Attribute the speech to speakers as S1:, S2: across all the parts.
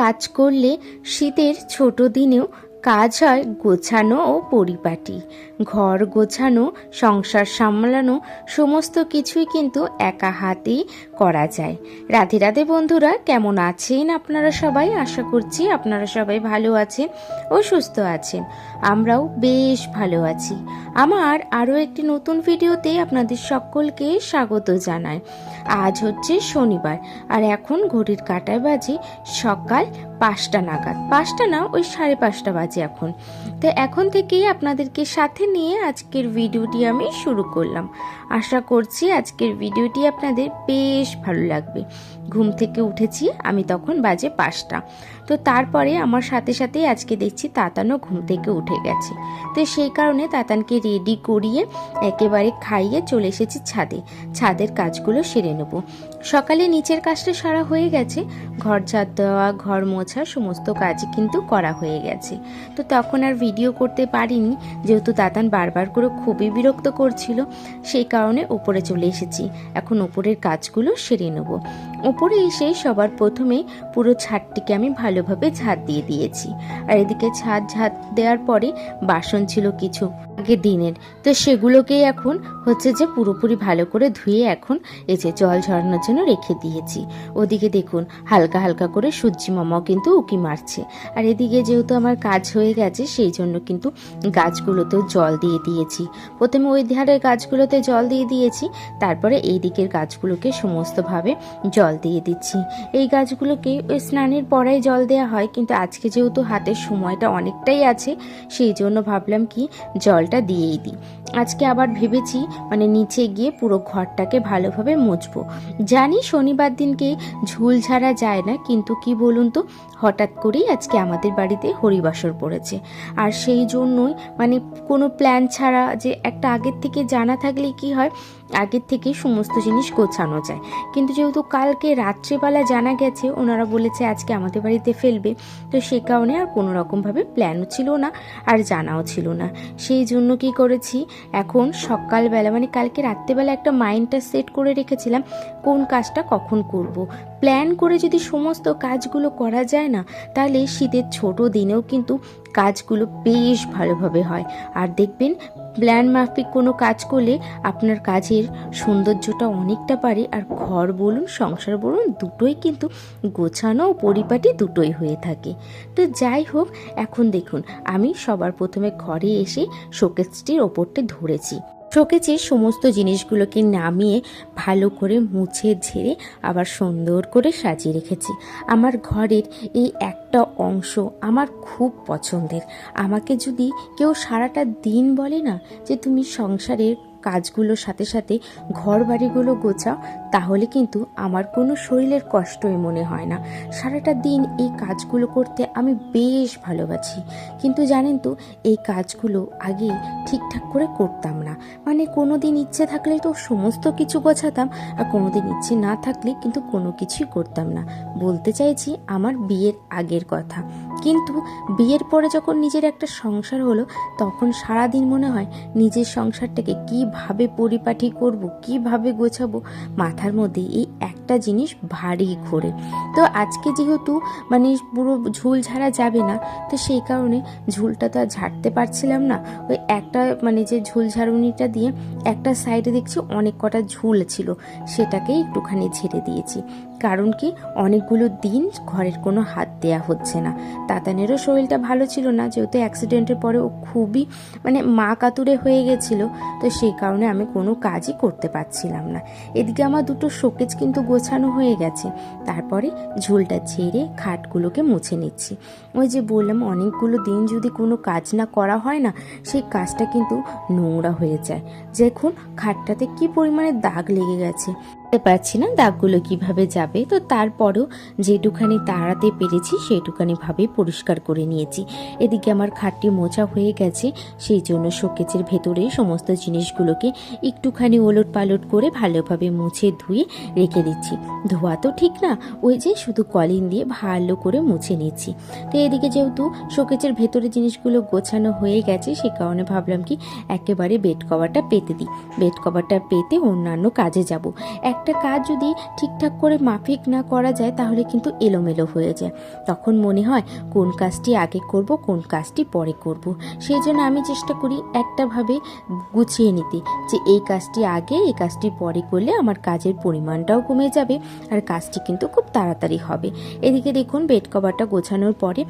S1: কাজ করলে শীতের ছোট দিনেও কাজ হয় গোছানো ও পরিপাটি। ঘর গোছানো, সংসার সামলানো, সমস্ত কিছুই কিন্তু একা হাতেই করা যায়। রাধে রাধে বন্ধুরা, কেমন আছেন আপনারা সবাই? আশা করছি আপনারা সবাই ভালো আছেন ও সুস্থ আছেন। আমরাও বেশ ভালো আছি। আমার আরও একটি নতুন ভিডিওতে আপনাদের সকলকে স্বাগত জানাই। আজ হচ্ছে শনিবার, আর এখন ঘড়ির কাটায় বাজে সকাল পাঁচটা নাগাদ। পাঁচটা না, ওই সাড়ে পাঁচটা বাজে এখন। তো এখন থেকেই আপনাদেরকে সাথে নিয়ে আজকের ভিডিওটি আমি শুরু করলাম। আশা করছি আজকের ভিডিওটি আপনাদের বেশ ভালো লাগবে। ঘুম থেকে উঠেছি, আমি তখন বাজে পাঁচটা। তো তারপরে আমার সাথে সাথেই আজকে দেখছি তাতানও ঘুম থেকে উঠে গেছে। তো সেই কারণে তাতানকে রেডি করিয়ে একেবারে খাইয়ে চলে এসেছি ছাদে। ছাদের কাজগুলো সেরে নেব। সকালে নিচের কাজটা সারা হয়ে গেছে। ঘর ঝাড় দেওয়া, ঘর মোছা সমস্ত কাজই কিন্তু করা হয়ে গেছে। তো তখন আর ভিডিও করতে পারিনি। যেহেতু তাতান বারবার করে খুবই বিরক্ত করছিল, সেই কারণে ওপরে চলে এসেছি। এখন ওপরের কাজগুলো সেরে নেব। ওপরে এসে সবার প্রথমে পুরো ছাদটিকে আমি ভালোভাবে ঝাঁট দিয়ে দিয়েছি। আর এদিকে ছাদ ঝাঁট দেওয়ার পরে বাসন ছিল কিছু। আগের দিনের। তো সেগুলোকেই এখন হচ্ছে যে পুরোপুরি ভালো করে ধুয়ে এখন এই যে জল ঝরানোর জন্য রেখে দিয়েছি। ওদিকে দেখুন, হালকা হালকা করে সূর্যি মামাও কিন্তু উকি মারছে। আর এদিকে যেহেতু আমার কাজ হয়ে গেছে, সেই জন্য কিন্তু গাছগুলোতেও জল দিয়ে দিয়েছি। প্রথমে ওই ধারের গাছগুলোতে জল দিয়ে দিয়েছি, তারপরে এই দিকের গাছগুলোকে সমস্তভাবে জল দিয়ে দিচ্ছি। এই গাছগুলোকে ওই স্নানের পরেই জল দেওয়া হয়, কিন্তু আজকে যেহেতু হাতের সময়টা অনেকটাই আছে, সেই জন্য ভাবলাম কি জলটা দিয়েই দিই। আজকে আবার ভেবেছি মানে নিচে গিয়ে পুরো ঘরটাকে ভালোভাবে মুছবো। জানি শনিবার দিনকে ঝুল ঝাড়া যায় না, কিন্তু কি বলুন তো, হঠাৎ করেই আজকে আমাদের বাড়িতে হরিবাসর পড়েছে। আর সেই জন্যই মানে কোনো প্ল্যান ছাড়া যে একটা আগের থেকে জানা থাকলে কি হয় আগের থেকেই সমস্ত জিনিস গোছানো যায়। কিন্তু যেহেতু কালকে রাত্রেবেলা জানা গেছে, ওনারা বলেছে আজকে আমাদের বাড়িতে ফেলবে, তো সে কারণে আর কোনো রকমভাবে প্ল্যানও ছিল না আর জানাও ছিল না। সেই জন্য কি করেছি, এখন সকালবেলা মানে কালকে রাত্রেবেলা একটা মাইন্ডটা সেট করে রেখেছিলাম, কোন কাজটা কখন করব। প্ল্যান করে যদি সমস্ত কাজগুলো করা যায় না, তাহলে শীতের ছোট দিনেও কিন্তু কাজগুলো বেশ ভালোভাবে হয়। আর দেখবেন প্ল্যান মাফিক কোনো কাজ করলে আপনার কাজের সৌন্দর্যটা অনেকটা পারে আর ঘর বলুন, সংসার বলুন, দুটোই কিন্তু গোছানো ও পরিপাটি দুটোই হয়ে থাকে। তো যাই হোক, এখন দেখুন, আমি সবার প্রথমে ঘরে এসে শোকেসটির ওপরটা ধরেছি। শোকেজের সমস্ত জিনিসগুলোকে নামিয়ে ভালো করে মুছে, ঝেড়ে আবার সুন্দর করে সাজিয়ে রেখেছি। আমার ঘরের এই একটা অংশ আমার খুব পছন্দের। আমাকে যদি কেউ সারাটা দিন বলে না যে তুমি সংসারের কাজগুলোর সাথে সাথে ঘর বাড়িগুলো গোছাও, তাহলে কিন্তু আমার কোনো শরীরের কষ্টই মনে হয় না। সারাটা দিন এই কাজগুলো করতে আমি বেশ ভালোবাসি। কিন্তু জানেন তো, এই কাজগুলো আগে ঠিকঠাক করে করতাম না। মানে কোনো দিন ইচ্ছে থাকলে তো সমস্ত কিছু গোছাতাম, আর কোনো দিন ইচ্ছে না থাকলে কিন্তু কোনো কিছুই করতাম না। বলতে চাইছি আমার বিয়ের আগের কথা। কিন্তু বিয়ের পরে যখন নিজের একটা সংসার হলো, তখন সারাদিন মনে হয় নিজের সংসারটাকে কীভাবে পরিপাটি করব, কীভাবে গোছাবো, মাথার মধ্যে এই একটা জিনিস ভারী ঘোরে। তো আজকে যেহেতু মানে পুরো ঝুল ঝাড়া যাবে না, তো সেই কারণে ঝুলটা তো আর ঝাড়তে পারছিলাম না। ওই একটা মানে যে ঝুল ঝাড়ুনিটা দিয়ে একটা সাইডে দেখছি অনেক কটা ঝুল ছিল, সেটাকেই একটুখানি ঝেড়ে দিয়েছি। কারণ কি অনেকগুলো দিন ঘরের কোনো হাত দেয়া হচ্ছে না। তাতানেরও শরীরটা ভালো ছিল না, যেহেতু অ্যাক্সিডেন্টের পরে ও খুবই মানে মা কাতুরে হয়ে গেছিল, তো সেই কারণে আমি কোনো কাজই করতে পারছিলাম না। এদিকে আমার দুটো শোকেজ কিন্তু গোছানো হয়ে গেছে, তারপরে ঝুলটা ঝেড়ে খাটগুলোকে মুছে নিচ্ছি। ওই যে বললাম, অনেকগুলো দিন যদি কোনো কাজ না করা হয় না, সেই কাজটা কিন্তু নোংরা হয়ে যায়। দেখুন, খাটটাতে কি পরিমাণে দাগ লেগে গেছে। পারছি না দাগগুলো কীভাবে যাবে। তো তারপরেও যেটুখানি তাড়াতে পেরেছি, সেইটুখানি ভাবে পরিষ্কার করে নিয়েছি। এদিকে আমার খাটটি মোছা হয়ে গেছে, সেই জন্য শোকেজের ভেতরে সমস্ত জিনিসগুলোকে একটুখানি ওলট পালট করে ভালোভাবে মুছে ধুয়ে রেখে দিচ্ছি। ধোয়া তো ঠিক না, ওই যে শুধু কলিন দিয়ে ভালো করে মুছে নিচ্ছি। তো এদিকে যেহেতু শোকেজের ভেতরে জিনিসগুলো গোছানো হয়ে গেছে, সে কারণে ভাবলাম কি একেবারে বেড কভারটা পেতে দিই। বেড কভারটা পেতে অন্যান্য কাজে যাব। এক একটা কাজ যদি ঠিকঠাক করে মাফিক না করা যায়, তাহলে কিন্তু এলোমেলো হয়ে যায়। তখন মনে হয়, কোন কাজটি আগে করব, কোন কাজটি পরে করব। সেই জন্য আমি চেষ্টা করি একটাভাবে গুছিয়ে নিতে, যে এই কাজটি আগে, এই কাজটি পরে করলে আমার কাজের পরিমাণটাও কমে যাবে আর কাজটি কিন্তু খুব তাড়াতাড়ি হবে। এদিকে দেখুন, বেড কভারটা গোছানোর পরে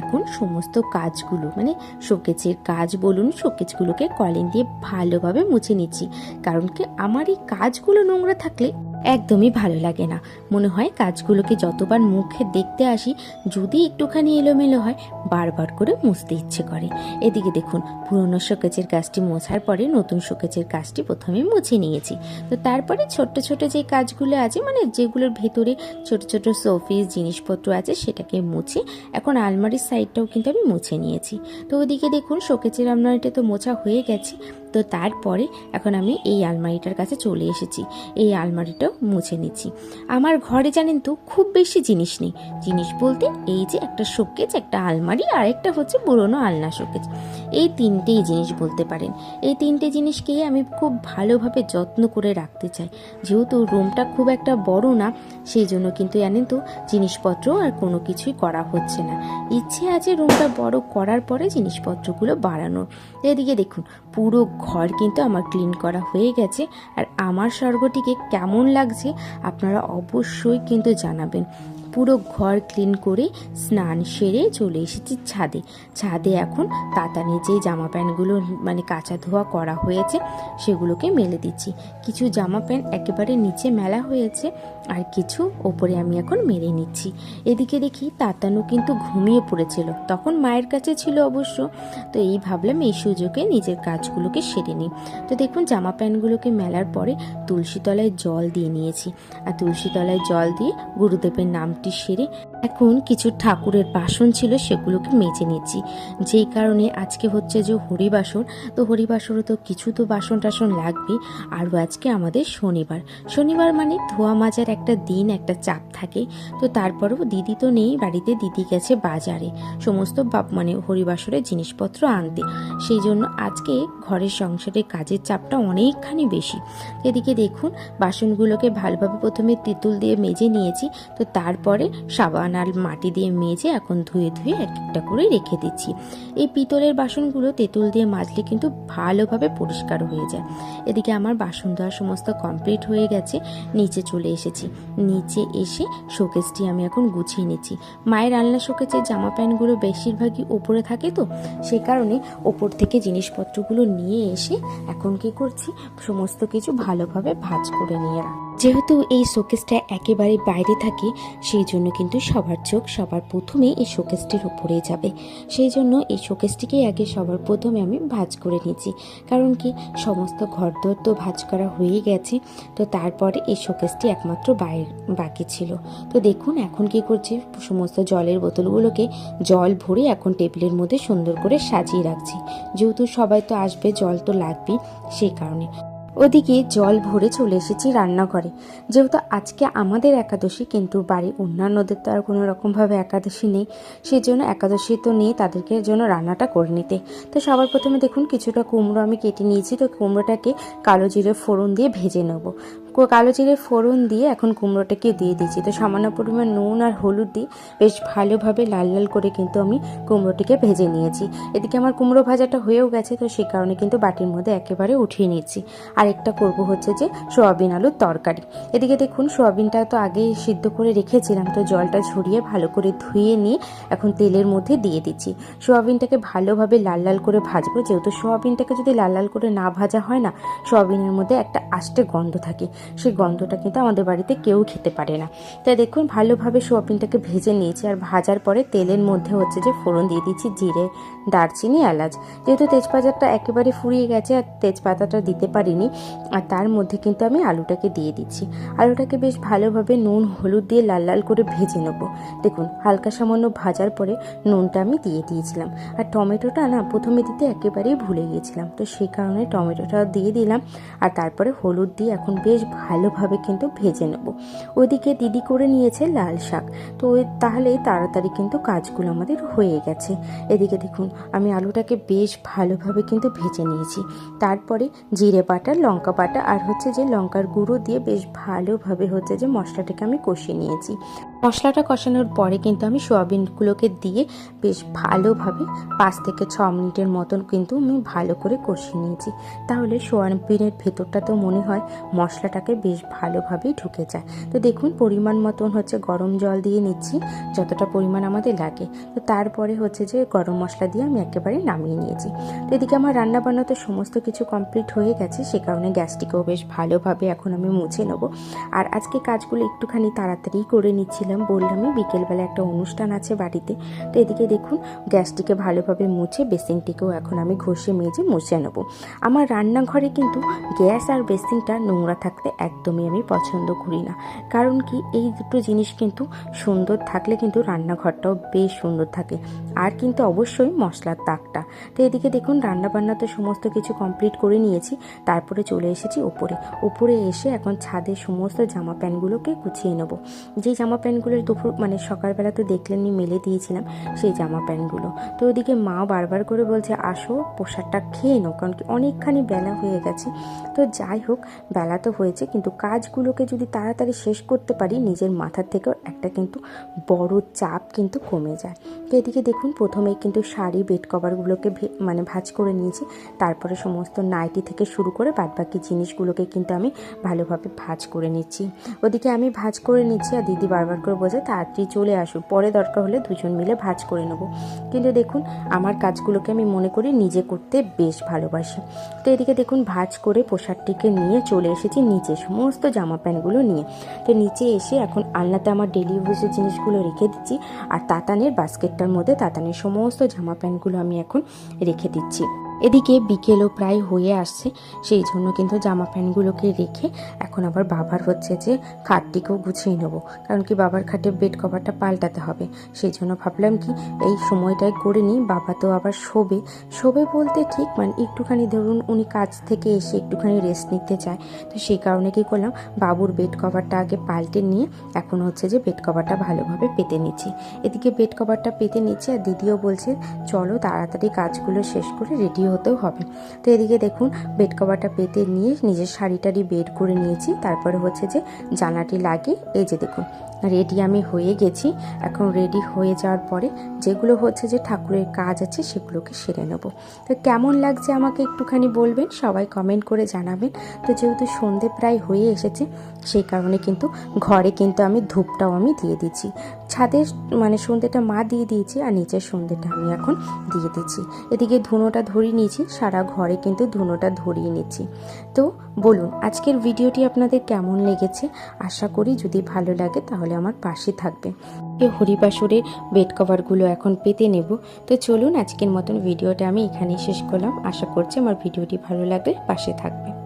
S1: এখন সমস্ত কাজগুলো মানে শোকেজের কাজ বলুন, শোকেজগুলোকে কলিং দিয়ে ভালোভাবে মুছে নিচ্ছি। কারণ কি, আমার এই কাজগুলো নোংরা থাকলে একদমই ভালো লাগে না। মনে হয় কাজগুলোকে যতবার মুখে দেখতে আসি, যদি একটুখানি এলোমেলো হয়, বারবার করে মুছতে ইচ্ছে করে। এদিকে দেখুন, পুরনো শোকেজের কাজটি মোছার পরে নতুন শোকেজের কাজটি প্রথমে মুছে নিয়েছি। তো তারপরে ছোট্ট ছোট যে কাজগুলো আছে মানে যেগুলোর ভেতরে ছোট ছোট শোপিস জিনিসপত্র আছে, সেটাকে মুছে এখন আলমারির সাইডটাও কিন্তু আমি মুছে নিয়েছি। তো ওদিকে দেখুন, শোকেজের আলমারিটা তো মোছা হয়ে গেছে। তো তারপরে এখন আমি এই আলমারিটার কাছে চলে এসেছি। এই আলমারিটাও মুছে নিচ্ছি। আমার ঘরে জানেন তো খুব বেশি জিনিস নেই। জিনিস বলতে এই যে একটা শোকেজ, একটা আলমারি আর একটা হচ্ছে পুরনো আলনা শোকেজ। এই তিনটেই জিনিস বলতে পারেন। এই তিনটে জিনিসকে আমি খুব ভালোভাবে যত্ন করে রাখতে চাই। যেহেতু রুমটা খুব একটা বড় না, সেই জন্য কিন্তু জানেন তো জিনিসপত্র আর কোনো কিছুই করা হচ্ছে না। ইচ্ছে আছে রুমটা বড় করার পরে জিনিসপত্রগুলো বাড়ানোর। এদিকে দেখুন, পুরো ঘর কিন্তু আমার ক্লিন করা হয়ে গেছে আর আমার স্বর্গটিকে কেমন লাগছে আপনারা অবশ্যই কিন্তু জানাবেন। পুরো ঘর ক্লিন করে স্নান সেরে চলে এসেছি ছাদে। ছাদে এখন তাতানি যে জামা প্যান্টগুলো মানে কাঁচা ধোয়া করা হয়েছে, সেগুলোকে মেলে দিচ্ছি। কিছু জামা প্যান্ট একেবারে নিচে মেলা হয়েছে আর কিছু ওপরে আমি এখন মেরে নিচ্ছি। এদিকে দেখি তাতানু কিন্তু ঘুমিয়ে পড়েছিল। তখন মায়ের কাছে ছিল অবশ্য। তো এই ভাবলাম এই সুযোগে নিজের কাজগুলোকে সেরে নিই। তো দেখুন জামা প্যান্টগুলোকে মেলার পরে তুলসী তলায় জল দিয়ে নিয়েছি। আর তুলসী তলায় জল দিয়ে গুরুদেবের নামটি সেরে এখন কিছু ঠাকুরের বাসন ছিল, সেগুলোকে মেজে নিচ্ছি। যেই কারণে আজকে হচ্ছে যে হরিবাসর তো হরিবাসরও তো কিছু তো বাসন টাসন লাগবে। আরও আজকে আমাদের শনিবার। শনিবার মানে ধোয়া মাজার একটা দিন, একটা চাপ থাকে। তো তারপরেও দিদি তো নেই, বাড়িতে দিদি গেছে বাজারে। সমস্ত বাপ মানে হরিবাসরের জিনিসপত্র আনতে। সেই জন্য আজকে ঘরের সংসারের কাজের চাপটা অনেকখানি বেশি। এদিকে দেখুন, বাসনগুলোকে ভালোভাবে প্রথমে তেঁতুল দিয়ে মেজে নিয়েছি। তো তারপরে সাবান আর মাটি দিয়ে মেজে এখন ধুয়ে ধুয়ে এক একটা করে রেখে দিচ্ছি। এই পিতলের বাসনগুলো তেঁতুল দিয়ে মাজলে কিন্তু ভালোভাবে পরিষ্কার হয়ে যায়। এদিকে আমার বাসন ধোয়া সমস্ত কমপ্লিট হয়ে গেছে, নিচে চলে এসেছি। নিচে এসে শোকেসটি আমি এখন গুছিয়ে নিচ্ছি। মায়ের আলনা শোকেসের জামা প্যান্টগুলো বেশিরভাগই ওপরে থাকে তো, সে কারণে ওপর থেকে জিনিসপত্রগুলো নিয়ে এসে এখন কি করছি? সমস্ত কিছু ভালোভাবে ভাঁজ করে নিয়ে রাখ যেহেতু এই শোকেসটা একেবারে বাইরে থাকে, সেই জন্য কিন্তু সবার চোখ সবার প্রথমে এই শোকেসটির উপরে যাবে। সেই জন্য এই শোকেসটিকেই আগে সবার প্রথমে আমি ভাঁজ করে নিচ্ছি কারণ কি, সমস্ত ঘরদোর তো ভাঁজ করা হয়ে গেছে, তো তারপরে এই শোকেসটি একমাত্র বাইরে বাকি ছিল। তো দেখুন এখন কি করছি, সমস্ত জলের বোতলগুলোকে জল ভরে এখন টেবিলের মধ্যে সুন্দর করে সাজিয়ে রাখছি। যেহেতু সবাই তো আসবে, জল তো লাগবেই, সেই কারণে। ওদিকে জল ভরে চলে এসেছি রান্নাঘরে। যেহেতু আজকে আমাদের একাদশী, কিন্তু বাড়ি অন্যান্যদের তো আর কোনো রকমভাবে একাদশী নেই সেই জন্য একাদশী তো নেই তাদেরকে জন্য রান্নাটা করে নিতে। তো সবার প্রথমে দেখুন, কিছুটা কুমড়ো আমি কেটে নিয়েছি, তো কুমড়োটাকে কালো জিরে ফোড়ন দিয়ে ভেজে নেব। কালো জিরে ফোড়ন দিয়ে এখন কুমড়োটাকে দিয়ে দিচ্ছি তো সামান্য পরিমাণ নুন আর হলুদ দিয়ে বেশ ভালোভাবে লাল লাল করে কিন্তু আমি কুমড়োটিকে ভেজে নিয়েছি। এদিকে আমার কুমড়ো ভাজাটা হয়েও গেছে, তো সেই কারণে কিন্তু বাটির মধ্যে একেবারে উঠিয়ে নিচ্ছি আরেকটা করব হচ্ছে যে সোয়াবিন আলুর তরকারি। এদিকে দেখুন, সোয়াবিনটা তো আগে সিদ্ধ করে রেখেছিলাম, তো জলটা ঝরিয়ে ভালো করে ধুয়ে নিয়ে এখন তেলের মধ্যে দিয়ে দিচ্ছি। সোয়াবিনটাকে ভালোভাবে লাল লাল করে ভাজবো, যেহেতু সোয়াবিনটাকে যদি লাল লাল করে না ভাজা হয় না, সোয়াবিনের মধ্যে একটা আষ্টে গন্ধ থাকে। সেই গন্ধটা কিন্তু আমাদের বাড়িতে কেউ খেতে পারে না। তাই দেখুন, ভালোভাবে সোয়াবিনটাকে ভেজে নিয়েছি আর ভাজার পরে তেলের মধ্যে হচ্ছে যে ফোড়ন দিয়ে দিচ্ছি জিরে, দারচিনি, এলাচ। যেহেতু তেজপাতাটা একেবারে ফুরিয়ে গেছে আর তেজপাতাটা দিতে পারিনি, আর তার মধ্যে কিন্তু আমি আলুটাকে দিয়ে দিচ্ছি। আলুটাকে বেশ ভালোভাবে নুন, হলুদ দিয়ে লাল লাল করে ভেজে নেব। দেখুন, হালকা সামান্য ভাজার পরে নুনটা আমি দিয়ে দিয়েছিলাম। আর টমেটোটা না প্রথমে দিতে একেবারেই ভুলে গিয়েছিলাম। তো সেই কারণে টমেটোটা দিয়ে দিলাম। আর তারপরে হলুদ দিয়ে এখন বেশ ভালোভাবে কিন্তু ভেজে নেব। ওইদিকে দিদি করে নিয়েছে লাল শাক। তো তাহলে তাড়াতাড়ি কিন্তু কাজগুলো আমাদের হয়ে গেছে। এদিকে দেখুন, আমি আলুটাকে বেশ ভালোভাবে কিন্তু ভেজে নিয়েছি। তারপরে জিরে বাটা, লঙ্কা বাটা আর হচ্ছে যে লঙ্কার গুঁড়ো দিয়ে বেশ ভালোভাবে হচ্ছে যে মশলাটাকে আমি কষিয়ে নিয়েছি। মশলাটা কষানোর পরে কিন্তু আমি সোয়াবিনগুলোকে দিয়ে বেশ ভালোভাবে পাঁচ থেকে ছ মিনিটের মতন কিন্তু আমি ভালো করে কষিয়ে নিয়েছি। তাহলে সোয়াবিনের ভেতরটা তো মনে হয় মশলাটাকে বেশ ভালোভাবেই ঢুকে যায়। তো দেখুন, পরিমাণ মতন হচ্ছে গরম জল দিয়ে নিচ্ছি, যতটা পরিমাণ আমাদের লাগে। তো তারপরে হচ্ছে যে গরম মশলা দিয়ে আমি একেবারে নামিয়ে নিয়েছি। তো এদিকে আমার রান্না বান্না তো সমস্ত কিছু কমপ্লিট হয়ে গেছে, সে কারণে গ্যাসটিকেও বেশ ভালোভাবে এখন আমি মুছে নেব। আর আজকে কাজগুলো একটুখানি তাড়াতাড়ি করে নিচ্ছিলাম। বললামই বিকেলবেলা একটা অনুষ্ঠান আছে বাড়িতে। তো এদিকে দেখুন, গ্যাসটিকে ভালোভাবে মুছে, বেসিনটিকেও এখন আমি ঘষে মেজে মুছে নেব। আমার রান্নাঘরে কিন্তু গ্যাস আর বেসিনটা নোংরা থাকতে একদমই আমি পছন্দ করি না। কারণ কি, এই দুটো জিনিস কিন্তু সুন্দর থাকলে কিন্তু রান্নাঘরটাও বেশ সুন্দর থাকে। আর কিন্তু অবশ্যই মশলার তাকটা। তো এদিকে দেখুন রান্না বান্না তো সমস্ত কিছু কমপ্লিট করে নিয়েছি। তারপরে চলে এসেছি ওপরে। ওপরে এসে এখন ছাদে সমস্ত জামা প্যান্টগুলোকে গুছিয়ে নেব। যে জামা প্যান্টগুলো দুপুর মানে সকালবেলা তো দেখলেননি মেলে দিয়েছিলাম সেই জামা প্যান্টগুলো। তো ওদিকে মা বারবার করে বলছে, আসো পোশাকটা খেয়ে নাও, কারণ কি অনেকখানি বেলা হয়ে গেছে। তো যাই হোক, বেলা তো হয়েছে, কিন্তু কাজগুলোকে যদি তাড়াতাড়ি শেষ করতে পারি, নিজের মাথার থেকেও একটা কিন্তু বড় চাপ কিন্তু কমে যায়। তো এদিকে দেখুন, প্রথমেই কিন্তু শাড়ি, বেড কভারগুলোকে মানে ভাঁজ করে নিয়েছি। তারপরে সমস্ত নাইটি থেকে শুরু করে বাদবাকি জিনিসগুলোকে কিন্তু আমি ভালোভাবে ভাঁজ করে নিচ্ছি। ওদিকে আমি ভাঁজ করে নিচ্ছি, আর দিদি বারবার করে বোঝে তাড়াতাড়ি চলে আসুক। পরে দরকার হলে দুজন মিলে ভাজ করে নেব। কিন্তু দেখুন, আমার কাজগুলোকে আমি মনে করি নিজে করতে বেশ ভালোবাসি। তো এদিকে দেখুন, ভাজ করে পোশাকটিকে নিয়ে চলে এসেছি নিচে, সমস্ত জামা প্যান্টগুলো নিয়ে। তো নিচে এসে এখন আলনাতে আমার ডেলি ইউজের জিনিসগুলো রেখে দিচ্ছি, আর তাতানের বাস্কেটটার মধ্যে তাতানের সমস্ত জামা প্যান্টগুলো আমি এখন রেখে দিচ্ছি। এদিকে বিকেলও প্রায় হয়ে আসছে, সেই জন্য কিন্তু জামা প্যান্টগুলোকে রেখে এখন আবার বাবার হচ্ছে যে খাটটিকেও গুছিয়ে নেব। কারণ কি বাবার খাটে বেড কভারটা পাল্টাতে হবে। সেই জন্য ভাবলাম কি এই সময়টায় করে নিই, বাবা তো আবার শোবে। শোবে বলতে ঠিক মানে একটুখানি ধরুন উনি কাজ থেকে এসে একটুখানি রেস্ট নিতে চায়। তো সেই কারণে কি করলাম, বাবুর বেড কভারটা আগে পাল্টে নিয়ে এখন হচ্ছে যে বেড কভারটা ভালোভাবে পেতে নিচ্ছি। এদিকে বেড কভারটা পেতে নিচ্ছি আর দিদিও বলছে, চলো তাড়াতাড়ি কাজগুলো শেষ করে রেডি হতেও হবে। তো এদিকে দেখুন বেড কভারটা পেতে নিয়ে নিজের শাড়িটারি বেড করে নিয়েছি। তারপরে হচ্ছে যে জানাটি লাগে এই যে দেখুন রেডি আমি হয়ে গেছি। এখন রেডি হয়ে যাওয়ার পরে যেগুলো হচ্ছে যে ঠাকুরের কাজ আছে সেগুলোকে সেরে নেব। তো কেমন লাগছে আমাকে একটুখানি বলবেন? সবাই কমেন্ট করে জানাবেন। তো যেহেতু সন্ধে প্রায় হয়ে এসেছে, সেই কারণে কিন্তু ঘরে কিন্তু আমি ধূপটাও আমি দিয়ে দিচ্ছি। ছাদের মানে সন্ধেটা মা দিয়ে দিয়েছি আর নিচের সন্ধেটা আমি এখন দিয়ে দিচ্ছি। এদিকে ধুনোটা ধরিয়ে নিয়েছি, সারা ঘরে কিন্তু ধুনোটা ধরিয়ে নিচ্ছি। তো বলুন, আজকের ভিডিওটি আপনাদের কেমন লেগেছে? আশা করি যদি ভালো লাগে তাহলে আমার পাশে থাকবে এই হরিবাসুরের বেড কভারগুলো এখন পেতে নেব। তো চলুন, আজকের মতন ভিডিওটা আমি এখানেই শেষ করলাম। আশা করছি আমার ভিডিওটি ভালো লাগলে পাশে থাকবে